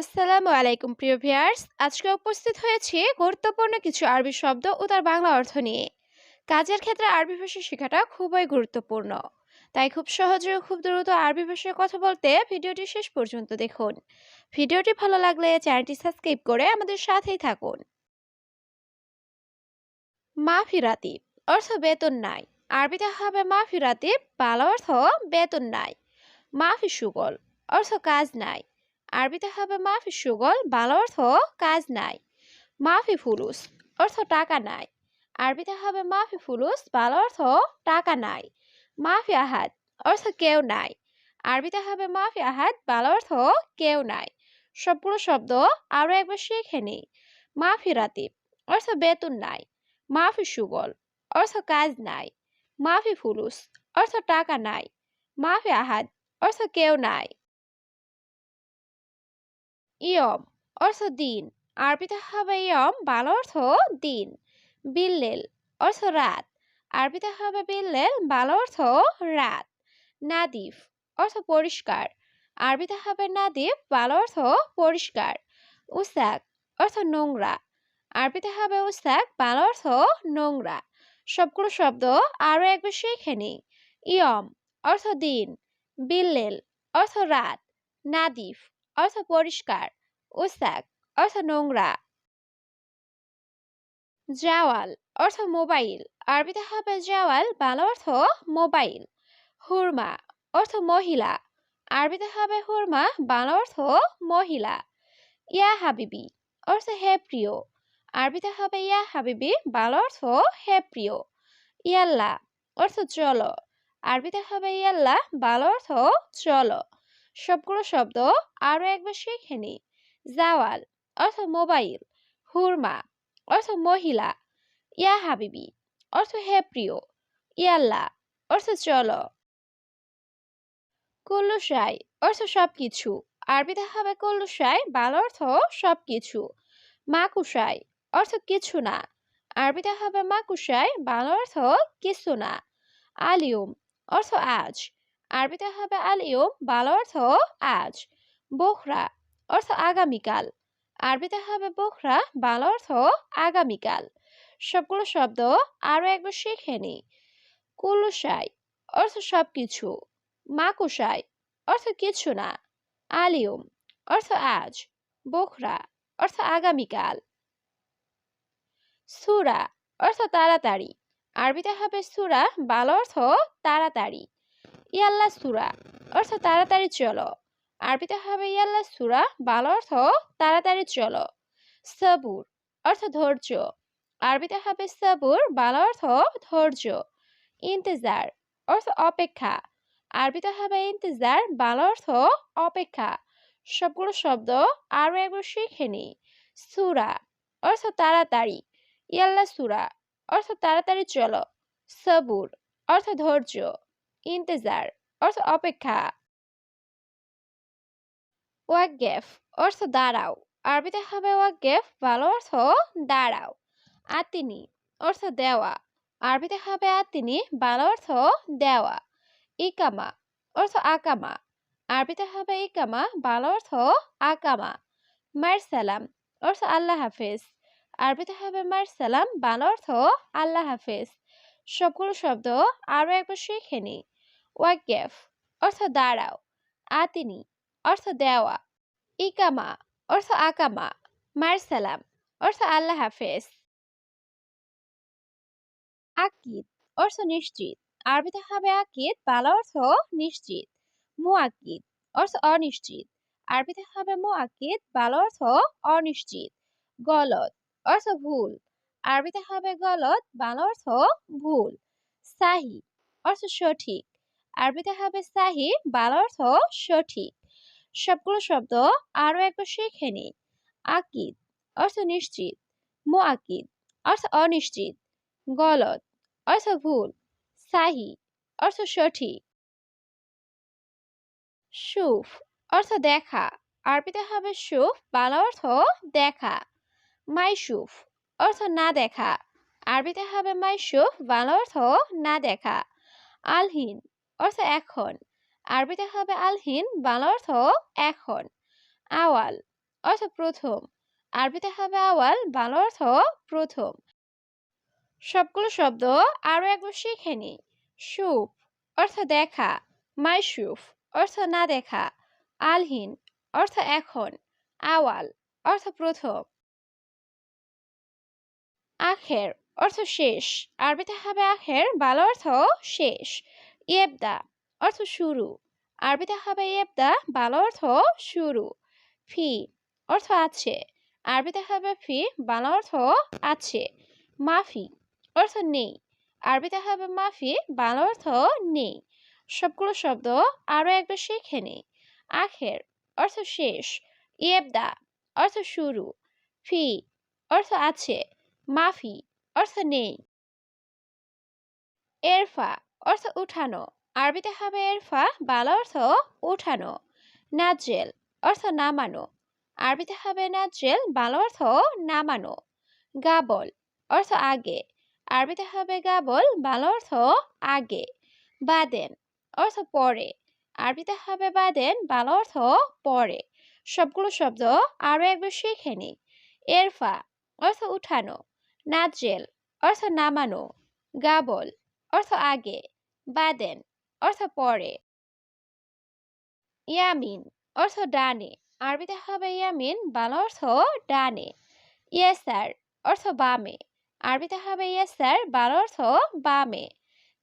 আসসালামু আলাইকুম, প্রিয় ভিয়ার্স আজকে উপস্থিত হয়েছি গুরুত্বপূর্ণ কিছু আরবি শব্দ ও তার বাংলা অর্থ নিয়ে। কাজের ক্ষেত্রে আরবি ভাষা শেখাটা খুবই গুরুত্বপূর্ণ। তাই খুব সহজে খুব দ্রুত আরবি ভাষায় কথা বলতে ভিডিওটি শেষ পর্যন্ত দেখুন। ভিডিওটি ভালো লাগলে চ্যানেলটি সাবস্ক্রাইব করে আমাদের সাথেই থাকুন। মাফিরাতি অর্থ বেতন নাই। আরবিতে হবে মাফিরাতি, বাংলা অর্থ বেতন নাই। মাফি সুগল অর্থ কাজ নাই। আরবিতে হবে মাফি সুগল, বাংলা অর্থ কাজ নাই। মাফি ফুলুস, অর্থ টাকা নাই। আরবিতে হবে মাফি ফুলুস, বাংলা অর্থ টাকা নাই। মাফি আহাত অর্থ কেউ নাই। আরবিতে হবে মাফি আহাত বাংলা অর্থ কেউ নাই। সবগুলো শব্দ আরও একবার শিখে নিই। মাফি রাতিব, অর্থ বেতন নাই। মাফি সুগল, অর্থ কাজ নাই। মাফি ফুলুস, অর্থ টাকা নাই। মাফি আহাত অর্থ কেউ নাই। ইয়ম অর্থ দিন। আরবিতে হবে ইয়ম, বাংলা অর্থ দিন। বিল্লেল অর্থ রাত। আরবিতে হবে বিল্লেল, বাল অর্থ রাত। নাদিফ অর্থ পরিষ্কার। আরবিতে হবে নাদিফ, বাংলা অর্থ পরিষ্কার। উসাক অর্থ নোংরা। আরবিতে হবে উসাক বাল অর্থ নোংরা। সবগুলো শব্দ আরও একবার শিখে নিই। ইয়ম অর্থ দিন। বিল্লেল অর্থ রাত। নাদিফ অর্থ পরিষ্কার। ওসাক অর্থ নোংরা। জাওয়াল, অর্থ মোবাইল। আরবিতে হবে জাওয়াল, বাংলা অর্থ মোবাইল। হুরমা, অর্থ মহিলা। আরবিতে হবে হুরমা, বাংলা অর্থ মহিলা। ইয়া হাবিবি, অর্থ হে প্রিয়। আরবিতে হবে ইয়া হাবিবি, বাংলা অর্থ হে প্রিয়। ইয়াল্লা, অর্থ চলো। আরবিতে হবে ইয়াল্লা, বাংলা অর্থ চলো। সবগুলো শব্দ আরও একবার শিখে নিই। জাওয়াল অর্থ মোবাইল। হুরমা, অর্থ মহিলা। ইয়া হাবিবি, অর্থ হে প্রিয়। ইয়াল্লা, অর্থ চলো। কুল্লুসাই অর্থ সবকিছু। আরবিতে হবে কুল্লুসাই বাল অর্থ সব সবকিছু মাকুসাই অর্থ কিছু না। আরবিতে হবে মাকুসাই বাল অর্থ কিছু না। আলিউম অর্থ আজ। আরবিতে হবে আল আলিউম বাল অর্থ আজ, বোখরা অর্থ আগামীকাল। আরবিতে হবে বোখরা, বাংলা অর্থ আগামীকাল। সবগুলো শব্দ আরও একবার শিখে নি। কুলুসাই অর্থ সব কিছু মাকুসাই অর্থ কিছু না। আলিউম অর্থ আজ, বোখরা অর্থ আগামীকাল। সুরা অর্থ তাড়াতাড়ি। আরবিতে হবে সুরা, বাল অর্থ তাড়াতাড়ি। ইয়াল্লা সুরা, অর্থ তাড়াতাড়ি চলো। আরবিতে হবে ইয়াল্লা সুরা, বাল অর্থ তাড়াতাড়ি চলো। সাবুর, অর্থ ধৈর্য। আরবিতে হবে সাবুর, বাল অর্থ ধৈর্য। ইন্তেজার, অর্থ অপেক্ষা। আরবিতে হবে ইন্তেজার, বাল অর্থ অপেক্ষা। সবগুলো শব্দ আরও একবার শিখে নি। সুরা, অর্থ তাড়াতাড়ি। ইয়াল্লা সুরা, অর্থ তাড়াতাড়ি চলো। সাবুর, অর্থ ধৈর্য। ইন্তেজার অর্থ অপেক্ষা ওয়াকগেফ অর্থ দাঁড়াও আরবিতে হবে ওয়াকগেফ ভালো অর্থ দাঁড়াও আতিনি অর্থ দেওয়া আরবিতে হবে আতিনি ভালো অর্থ দেওয়া ইকামা অর্থ আকামা আরবিতে হবে ইকামা ভালো অর্থ আকামা মার সালাম অর্থ আল্লাহ হাফেজ আরবিতে হবে মার সালাম ভালো অর্থ আল্লাহ হাফেজ সবগুলো শব্দ আরও একবার শিখে নি ওয়াকগেফ অর্থ দাঁড়াও, আতিনি, অর্থ দেওয়া, ইকামা, অর্থ আকামা, মারসালাম, অর্থ আল্লাহ হাফেজ। আকিদ, অর্থ নিশ্চিত, আরবিতে হবে আকিদ, বালা অর্থ নিশ্চিত, মুআকিদ, অর্থ অনিশ্চিত, আরবিতে হবে মুআকিদ, বালা অর্থ অনিশ্চিত গলত অর্থ ভুল, আরবিতে হবে গলত বাংলা অর্থ ভুল, সাহি, অর্থ সঠিক আরবিতে হবে সাহি, বাল অর্থ সঠিক। সবগুলো শব্দ আরও একবার শিখে নি। আকিদ, অর্থ নিশ্চিত। আকিদ অর্থ অনিশ্চিত। গলত, অর্থ ভুল। সাহি, অর্থ সঠিক। সুফ, অর্থ দেখা। আরবিতে হবে সুফ, বাংলা অর্থ দেখা। মাইসুফ, অর্থ না দেখা। আরবিতে হবে মাইসুফ, বাংলা অর্থ না দেখা। আলহিন অর্থ এখন। আরবিতে হবে আলহিন, বাংলা অর্থ এখন। আওয়াল, অর্থ প্রথম। আরবিতে হবে আওয়াল, বাংলা অর্থ প্রথম। সবগুলো শব্দ আরও একবার শিখে নি সুপ অর্থ দেখা। মাইসুফ, অর্থ না দেখা। আলহিন, অর্থ এখন। আওয়াল, অর্থ প্রথম। আখের, অর্থ শেষ। আরবিতে হবে আখের ভালো অর্থ শেষ। ইয়েবদা অর্থ শুরু। আরবিতে হবে ইয়েবদা ভালো অর্থ শুরু। ফি অর্থ আছে। আরবিতে হবে ফি ভালো অর্থ আছে। মাফি অর্থ নেই। আরবিতে হবে মাফি ভালো অর্থ নেই। সবগুলো শব্দ আরও একবার শিখে নেই আখের অর্থ শেষ। ইয়েবদা অর্থ শুরু। ফি অর্থ আছে। মাফি অর্থ নেই। এরফা অর্থ উঠানো। আরবিতে হবে এরফা বালা অর্থ উঠানো। নাজেল অর্থ নামানো। আরবিতে হবে নাজেল বালা অর্থ নামানো। গাবল, অর্থ আগে। আরবিতে হবে গাবল, বালা অর্থ আগে। বাদেন, অর্থ পরে। আরবিতে হবে বাদেন, বালা অর্থ পরে। সবগুলো শব্দ আরও একবার শিখে নি এরফা অর্থ উঠানো। নাজেল অর্থ নামানো। গাবল অর্থ আগে, বাদেন, অর্থ পরে। ইয়ামিন, অর্থ ডানে। আরবিতে হবে ইয়ামিন, বাংলা অর্থ ডানে। ইয়েসার, অর্থ বামে। আরবিতে হবে ইয়েসার, বাংলা অর্থ বামে।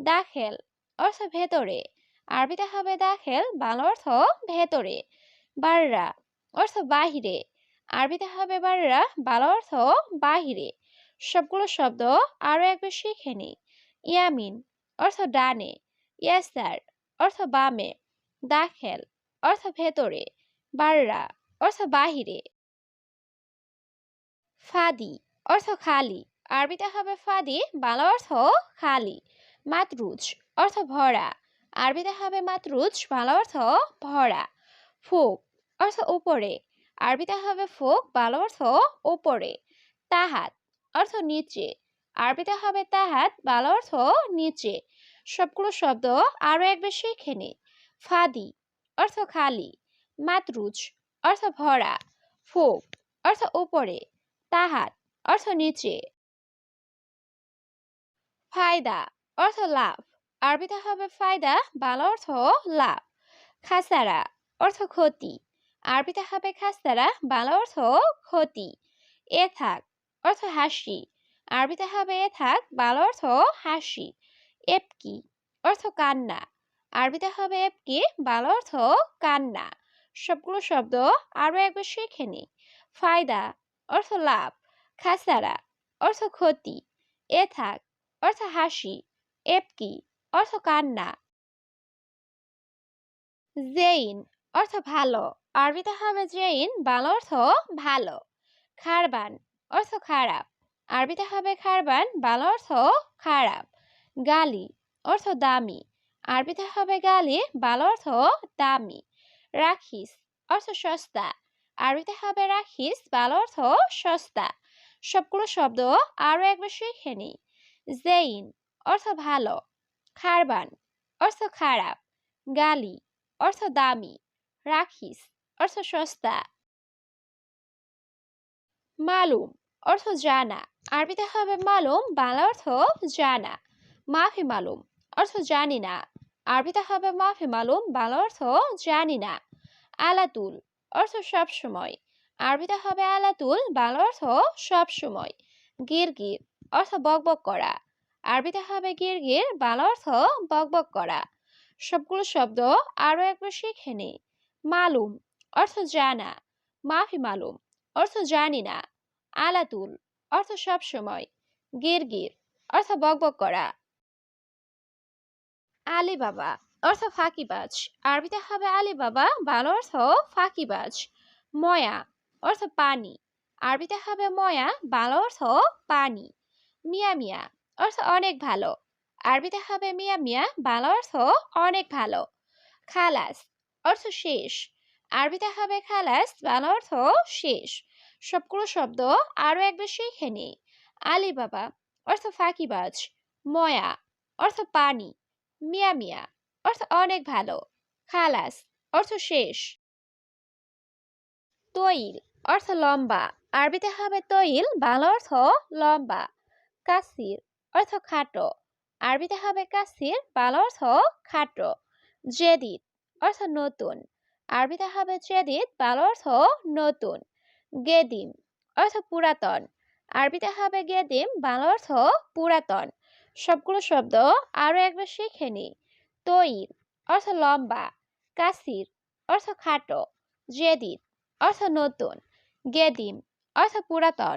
দাখেল, অর্থ ভেতরে। আরবিতে হবে দাখেল, বাংলা অর্থ ভেতরে। বাররা, অর্থ বাহিরে। আরবিতে হবে বাররা, বাংলা অর্থ বাহিরে। সবগুলো শব্দ আরও একবার শিখে নি ইয়ামিন, অর্থ ডানে ইয়াসার অর্থ বামে, দাখেল, অর্থ ভেতরে, বাররা, অর্থ বাহিরে। ফাদি, অর্থ খালি, আরবিতে হবে ফাদি, বাংলা অর্থ খালি, মাতরুজ, অর্থ ভরা, আরবিতে হবে মাতরুজ, বাংলা অর্থ ভরা। ফোক, অর্থ উপরে, আরবিতে হবে ফোক, বাংলা অর্থ উপরে। তাহাত, অর্থ নিচে আরবিতে হবে তাহাত, বাংলা অর্থ নিচে। সবগুলো শব্দ আরও একবার শিখে নি। ফাদি, অর্থ খালি। মাতরুজ, অর্থ ভরা। ফোক, অর্থ উপরে। তাহাত, অর্থ নিচে। ফায়দা, অর্থ লাভ। আরবিতে হবে ফায়দা, বাংলা অর্থ লাভ। খাসারা, অর্থ ক্ষতি। আরবিতে হবে খাসারা, বাংলা অর্থ ক্ষতি। এ থাক, অর্থ হাসি। আরবিতে হবে থাক, বাল অর্থ হাসি, এপকি অর্থ কান্না। আরবিতে হবে এপকি, বাল অর্থ কান্না। সবগুলো শব্দ আরও একবার শিখে নি। ফায়দা অর্থ লাভ খাসারা অর্থ ক্ষতি, এ থাক, অর্থ হাসি, এপকি অর্থ কান্না। জেইন অর্থ ভালো, আরবিতে হবে জেইন, বাল অর্থ ভালো। খারবান অর্থ খারাপ আরবিতে হবে খারবান, বাল অর্থ খারাপ। গালি, অর্থ দামি। আরবিতে হবে গালি, বাল অর্থ দামি। রাখিস, অর্থ সস্তা। আরবিতে হবে রাখিস, বাংলা অর্থ সস্তা। সবগুলো শব্দ আরও একবার শিখে নি জেইন, অর্থ ভালো। খারবান, অর্থ খারাপ। গালি, অর্থ দামি। রাখিস, অর্থ সস্তা। মালুম অর্থ জানা। আরবিতে হবে মালুম, বাংলা অর্থ জানা। মাফি মালুম, অর্থ জানি না। আরবিতে হবে মাফি মালুম, বাংলা অর্থ জানি না। আলাতুল, অর্থ সব সময়। আরবিতে হবে আলাতুল, বাংলা অর্থ সব সময়। গির গির অর্থ বকবক করা। আরবিতে হবে গির গির বাংলা অর্থ বকবক করা। সবগুলো শব্দ আরও একবার শিখে নি। মালুম, অর্থ জানা। মাফি মালুম, অর্থ জানি না। আলাতুল, অর্থ সব সময়। গির গির অর্থ বকবক করা। আলী বাবা অর্থ ফাঁকিবাজ। আরবিতে হবে আলী বাবা ভালো অর্থ ফাঁকিবাজ। ময়া, অর্থ পানি। আরবিতে হবে ময়া, ভালো অর্থ পানি। মিয়া মিয়া, অর্থ অনেক ভালো। আরবিতে হবে মিয়া মিয়া, ভালো অর্থ অনেক ভালো। খালাস, অর্থ শেষ। আরবিতে হবে খালাস, ভালো অর্থ শেষ। সবগুলো শব্দ আরও একবার শিখে আলী বাবা অর্থ ফাঁকিবাজ। ময়া, অর্থ পানি। মিয়া মিয়া, অর্থ অনেক ভালো। খালাস, অর্থ শেষ। তৈল, অর্থ লম্বা। আরবিতে হবে তৈল, বাংলা অর্থ লম্বা। কাসির, অর্থ খাটো। আরবিতে হবে কাসির, বাংলা অর্থ খাটো। জেদিদ, অর্থ নতুন। আরবিতে হবে জেদিদ, বাংলা অর্থ নতুন। গেদিম, অর্থ পুরাতন। আরবিতে হবে গেদিম, বাংলা অর্থ পুরাতন। সবগুলো শব্দ আরও একবার শিখে নি তৈল, অর্থ লম্বা। কাসির, অর্থ খাটো। জেদিদ, অর্থ নতুন। গেদিম, অর্থ পুরাতন।